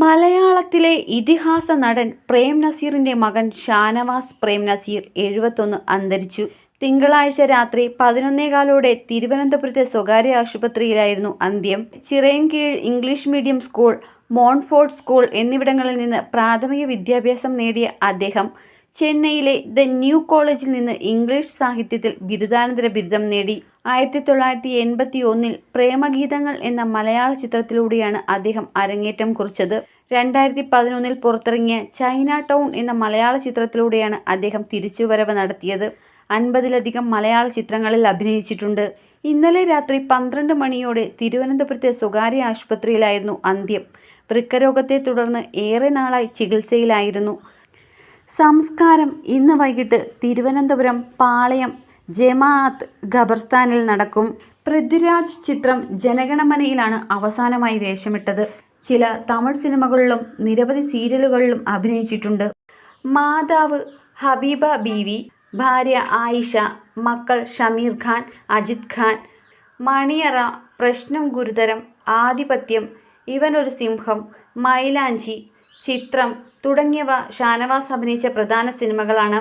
മലയാളത്തിലെ ഇതിഹാസ നടൻ പ്രേം നസീറിന്റെ മകൻ ഷാനവാസ് പ്രേം നസീർ എഴുപത്തൊന്ന് അന്തരിച്ചു. തിങ്കളാഴ്ച രാത്രി പതിനൊന്നേകാലോടെ തിരുവനന്തപുരത്തെ സ്വകാര്യ ആശുപത്രിയിലായിരുന്നു അന്ത്യം. Chirayinkeezhu English medium school Montfort school എന്നിവിടങ്ങളിൽ നിന്ന് പ്രാഥമിക വിദ്യാഭ്യാസം നേടിയ അദ്ദേഹം ചെന്നൈയിലെ ദ ന്യൂ കോളേജിൽ നിന്ന് ഇംഗ്ലീഷ് സാഹിത്യത്തിൽ ബിരുദാനന്തര ബിരുദം നേടി. ആയിരത്തി തൊള്ളായിരത്തി എൺപത്തി ഒന്നിൽ പ്രേമഗീതങ്ങൾ എന്ന മലയാള ചിത്രത്തിലൂടെയാണ് അദ്ദേഹം അരങ്ങേറ്റം കുറിച്ചത്. രണ്ടായിരത്തി പതിനൊന്നിൽ പുറത്തിറങ്ങിയ ചൈന ടൗൺ എന്ന മലയാള ചിത്രത്തിലൂടെയാണ് അദ്ദേഹം തിരിച്ചുവരവ് നടത്തിയത്. അൻപതിലധികം മലയാള ചിത്രങ്ങളിൽ അഭിനയിച്ചിട്ടുണ്ട്. ഇന്നലെ രാത്രി പന്ത്രണ്ട് മണിയോടെ തിരുവനന്തപുരത്തെ സ്വകാര്യ ആശുപത്രിയിലായിരുന്നു അന്ത്യം. വൃക്കരോഗത്തെ തുടർന്ന് ഏറെ നാളായി ചികിത്സയിലായിരുന്നു. സംസ്കാരം ഇന്ന് വൈകിട്ട് തിരുവനന്തപുരം പാളയം ജമാഅത്ത് ഖബർസ്ഥാനിൽ നടക്കും. പൃഥ്വിരാജ് ചിത്രം ജനഗണമനയിലാണ് അവസാനമായി വേഷമിട്ടത്. ചില തമിഴ് സിനിമകളിലും നിരവധി സീരിയലുകളിലും അഭിനയിച്ചിട്ടുണ്ട്. മാതാവ് ഹബീബ ബീവി ഭാര്യ ആയിഷ മക്കൾ ഷമീർ ഖാൻ അജിത് ഖാൻ മണിയറ പ്രശ്നം ഗുരുതരം ആധിപത്യം ഇവനൊരു സിംഹം മൈലാഞ്ചി ചിത്രം തുടങ്ങിയവ ഷാനവാസ് അഭിനയിച്ച പ്രധാന സിനിമകളാണ്.